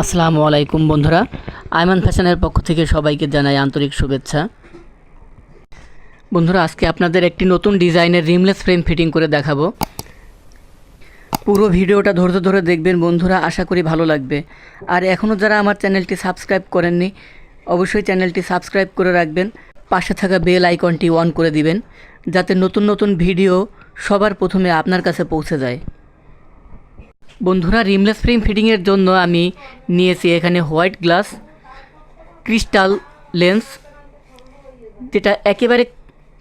আসসালামু আলাইকুম বন্ধুরা। আয়মান ফ্যাশনের পক্ষ থেকে সবাইকে জানাই আন্তরিক শুভেচ্ছা। বন্ধুরা, আজকে আপনাদের একটি নতুন ডিজাইনের রিমলেস ফ্রেম ফিটিং করে দেখাবো। পুরো ভিডিওটা ধৈর্য ধরে দেখবেন বন্ধুরা, আশা করি ভালো লাগবে। আর এখনও যারা আমার চ্যানেলটি সাবস্ক্রাইব করেননি, অবশ্যই চ্যানেলটি সাবস্ক্রাইব করে রাখবেন। পাশে থাকা বেল আইকনটি অন করে দিবেন, যাতে নতুন নতুন ভিডিও সবার প্রথমে আপনার কাছে পৌঁছে যায়। বন্ধুরা, রিমলেস ফ্রেম ফিটিংয়ের জন্য আমি নিয়েছি এখানে হোয়াইট গ্লাস, ক্রিস্টাল লেন্স, যেটা একেবারে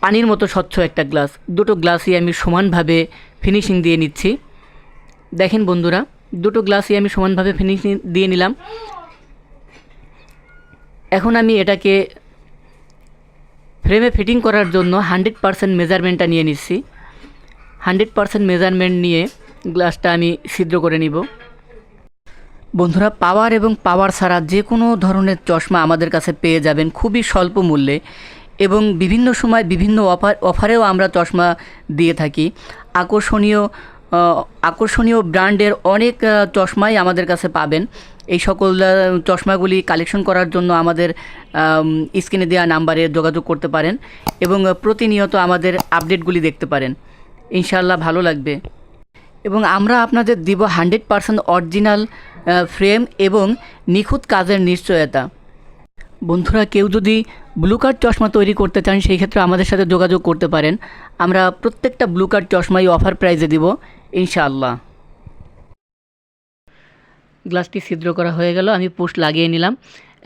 পানির মতো স্বচ্ছ একটা গ্লাস। দুটো গ্লাসই আমি সমানভাবে ফিনিশিং দিয়ে নিচ্ছি। দেখেন বন্ধুরা, দুটো গ্লাসই আমি সমানভাবে ফিনিশিং দিয়ে নিলাম। এখন আমি এটাকে ফ্রেমে ফিটিং করার জন্য হান্ড্রেড পারসেন্ট মেজারমেন্টটা নিয়ে নিচ্ছি। হান্ড্রেড পারসেন্ট মেজারমেন্ট নিয়ে গ্লাসটা আমি ছিদ্র করে নিব। বন্ধুরা, পাওয়ার এবং পাওয়ার ছাড়া যে কোনো ধরনের চশমা আমাদের কাছে পেয়ে যাবেন খুবই স্বল্প মূল্যে এবং বিভিন্ন সময় বিভিন্ন অফার, অফারেও আমরা চশমা দিয়ে থাকি। আকর্ষণীয় আকর্ষণীয় ব্র্যান্ডের অনেক চশমাই আমাদের কাছে পাবেন। এই সকল চশমাগুলি কালেকশন করার জন্য আমাদের স্ক্রিনে দেওয়া নাম্বারে যোগাযোগ করতে পারেন এবং প্রতিনিয়ত আমাদের আপডেটগুলি দেখতে পারেন। ইনশাল্লাহ ভালো লাগবে। এবং আমরা আপনাদের দিব হান্ড্রেড পারসেন্ট অরিজিনাল ফ্রেম এবং নিখুঁত কাজের নিশ্চয়তা। বন্ধুরা, কেউ যদি ব্লু কার্ড চশমা তৈরি করতে চান, সেই ক্ষেত্রে আমাদের সাথে যোগাযোগ করতে পারেন। আমরা প্রত্যেকটা ব্লু কার্ড চশমাই অফার প্রাইজে দিব, ইনশাআল্লাহ। গ্লাসটি ছিদ্র করা হয়ে গেল, আমি পুষ্ট লাগিয়ে নিলাম।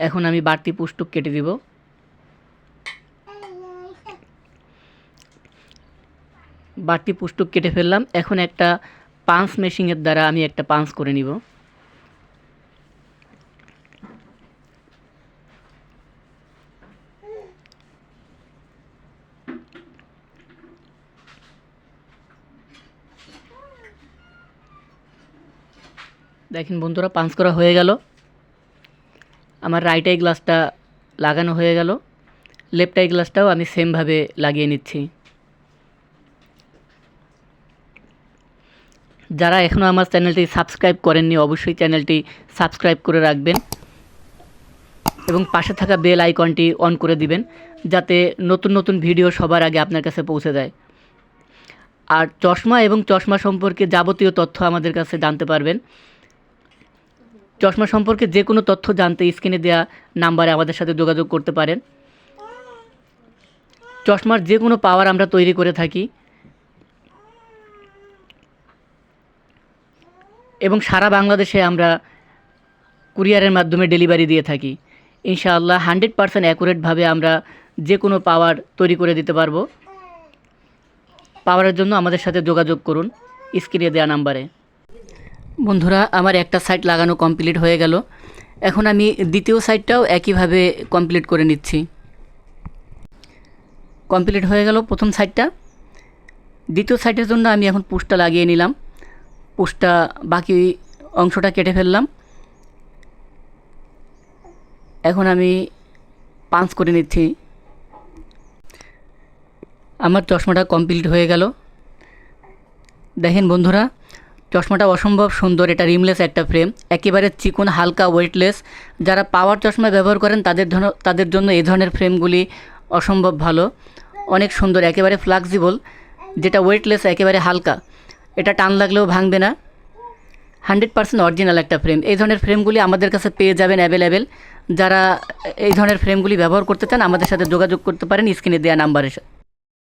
এখন আমি বাড়তি পুষ্টুক কেটে দিব। বাড়তি পুষ্টুক কেটে ফেললাম। এখন একটা পাঞ্চ মেশিনের দ্বারা আমি একটা পাঞ্চ করে নিব। দেখেন বন্ধুরা পাঞ্চ করা হয়ে গেল। আমার রাইট আই গ্লাসটা লাগানো হয়ে গেল। লেফট আই গ্লাসটাও আমি সেমভাবে লাগিয়ে নিচ্ছি। যারা এখনও আমার চ্যানেলটি সাবস্ক্রাইব করেননি, অবশ্যই চ্যানেলটি সাবস্ক্রাইব করে রাখবেন এবং পাশে থাকা বেল আইকনটি অন করে দিবেন, যাতে নতুন নতুন ভিডিও সবার আগে আপনার কাছে পৌঁছে যায়। আর চশমা এবং চশমা সম্পর্কে যাবতীয় তথ্য আমাদের কাছে জানতে পারবেন। চশমা সম্পর্কে যে কোনো তথ্য জানতে স্ক্রিনে দেওয়া নাম্বারে আমাদের সাথে যোগাযোগ করতে পারেন। চশমার যে কোনো পাওয়ার আমরা তৈরি করে থাকি। এবং সারা বাংলাদেশে আমরা কুরিয়ারের মাধ্যমে ডেলিভারি দিয়ে থাকি। ইনশাআল্লাহ হান্ড্রেড পারসেন্ট অ্যাকুরেটভাবে আমরা যে কোনো পাওয়ার তৈরি করে দিতে পারব। পাওয়ারের জন্য আমাদের সাথে যোগাযোগ করুন স্ক্রিনে দেওয়া নাম্বারে। বন্ধুরা, আমার একটা সাইট লাগানো কমপ্লিট হয়ে গেল। এখন আমি দ্বিতীয় সাইটটাও একইভাবে কমপ্লিট করে নিচ্ছি। কমপ্লিট হয়ে গেল প্রথম সাইটটা। দ্বিতীয় সাইটের জন্য আমি এখন পুশটা লাগিয়ে নিলাম। পুশটা বাকি অংশটা কেটে ফেললাম। এখন আমি পাঞ্চ করে নিচ্ছি। আমার চশমাটা কমপ্লিট হয়ে গেল। দেখেন বন্ধুরা, চশমাটা অসম্ভব সুন্দর, এটা রিমলেস একটা ফ্রেম, একেবারে চিকন, হালকা ওয়েটলেস যারা পাওয়ার চশমা ব্যবহার করেন, তাদের তাদের জন্য এই ধরনের ফ্রেমগুলি অসম্ভব ভালো। অনেক সুন্দর, একেবারে ফ্লাক্সিবল যেটা ওয়েটলেস একেবারে হালকা। এটা টান লাগলেও ভাঙবে না। হান্ড্রেড পার্সেন্ট অরিজিনাল একটা ফ্রেম এই ধরনের ফ্রেমগুলি আমাদের কাছে পেয়ে যাবেন অ্যাভেলেবেল যারা এই ধরনের ফ্রেমগুলি ব্যবহার করতে চান, আমাদের সাথে যোগাযোগ করতে পারেন স্ক্রিনে দেওয়া নাম্বারের সা-